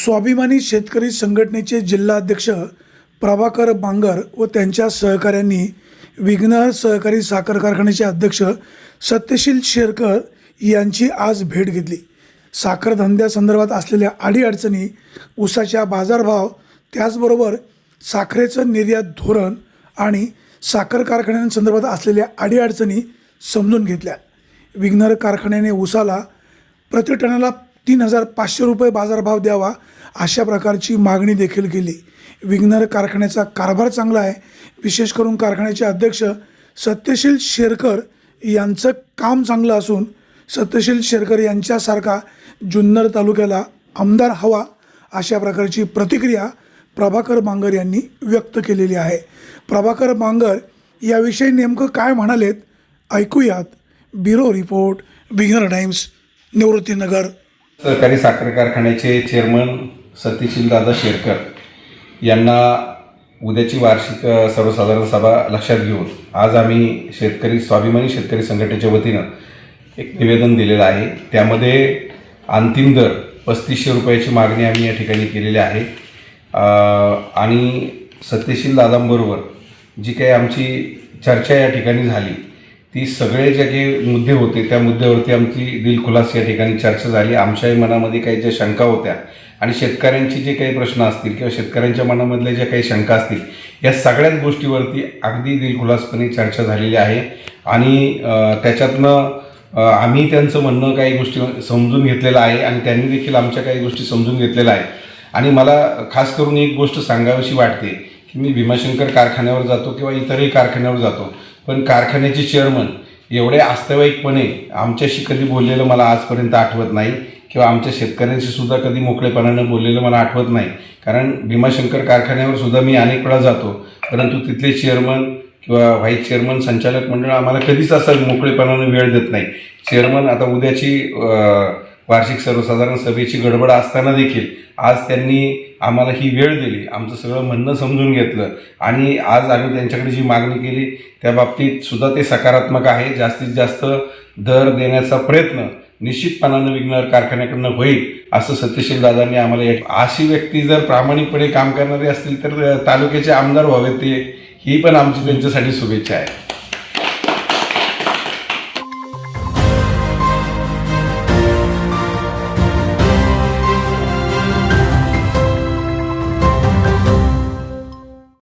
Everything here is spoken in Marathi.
स्वाभिमानी शेतकरी संघटनेचे जिल्हाध्यक्ष प्रभाकर बांगर व त्यांच्या सहकाऱ्यांनी विघ्नहर सहकारी साखर कारखान्याचे अध्यक्ष सत्यशील शेरकर यांची आज भेट घेतली. साखर धंद्यासंदर्भात असलेल्या अडीअडचणी ऊसाच्या बाजारभाव त्याचबरोबर साखरेचं निर्यात धोरण आणि साखर कारखान्यांसंदर्भात असलेल्या अडीअडचणी समजून घेतल्या. विघ्नर कारखान्याने ऊसाला प्रतिटनाला तीन हजार पाचशे रुपये बाजारभाव द्यावा अशा प्रकारची मागणी देखील केली. विघ्नर कारखान्याचा कारभार चांगला आहे. विशेष करून कारखान्याचे अध्यक्ष सत्यशील शेरकर यांचं काम चांगलं असून सत्यशील शेरकर यांच्यासारखा जुन्नर तालुक्याला आमदार हवा अशा प्रकारची प्रतिक्रिया प्रभाकर बांगर यांनी व्यक्त केलेली आहे. प्रभाकर बांगर याविषयी नेमकं काय म्हणालेत? ऐकूयात. ब्युरो रिपोर्ट विघ्नर टाइम्स निवृत्तीनगर. सहकारी साखर कारखान्याचे चेअरमन सत्यशील दादा शेरकर यांना उद्याची वार्षिक सर्वसाधारण सभा लक्षात घेऊन आज आम्ही शेतकरी स्वाभिमानी शेतकरी संघटनेच्या वतीनं एक निवेदन दिलेलं आहे. त्यामध्ये अंतिम दर पस्तीसशे रुपयाची मागणी आम्ही या ठिकाणी केलेली आहे. आणि सत्यशील दादांबरोबर जी काही आमची चर्चा या ठिकाणी झाली ती सगळे जे काही मुद्दे होते त्या मुद्द्यावरती आमची दिलखुलास या ठिकाणी चर्चा झाली. आमच्याही मनामध्ये काही ज्या शंका होत्या आणि शेतकऱ्यांची जे काही प्रश्न असतील किंवा शेतकऱ्यांच्या मनामधल्या ज्या काही शंका असतील या सगळ्याच गोष्टीवरती अगदी दिलखुलासपणे चर्चा झालेली आहे. आणि त्याच्यातनं आम्ही त्यांचं म्हणणं काही गोष्टी समजून घेतलेलं आहे आणि त्यांनी देखील आमच्या काही गोष्टी समजून घेतलेल्या आहे आणि मला खास करून एक गोष्ट सांगावीशी वाटते की मी भीमाशंकर कारखान्यावर जातो किंवा इतरही कारखान्यावर जातो. पण कारखान्याचे चेअरमन एवढे आस्तवाईकपणे आमच्याशी कधी बोललेलं मला आजपर्यंत आठवत नाही किंवा आमच्या शेतकऱ्यांशी सुद्धा कधी मोकळेपणानं बोललेलं मला आठवत नाही. कारण भीमाशंकर कारखान्यावर सुद्धा मी अनेक वेळा जातो. परंतु तिथले चेअरमन किंवा व्हाईस चेअरमन संचालक मंडळ आम्हाला कधीच असं मोकळेपणानं वेळ देत नाही. चेअरमन आता उद्याची वार्षिक सर्वसाधारण सभेची गडबड असताना देखील आज त्यांनी आम्हाला ही वेळ दिली. आमचं सगळं म्हणणं समजून घेतलं आणि आज आम्ही त्यांच्याकडे जी मागणी केली त्या बाबतीत सुद्धा ते सकारात्मक आहे. जास्तीत जास्त दर देण्याचा प्रयत्न निश्चितपणानं विघ्नर कारखान्याकडनं होईल असं सत्यशील दादांनी आम्हाला अशी व्यक्ती जर प्रामाणिकपणे काम करणारे असतील तर तालुक्याचे आमदार व्हावेत ते ही पण आमची त्यांच्यासाठी शुभेच्छा आहे.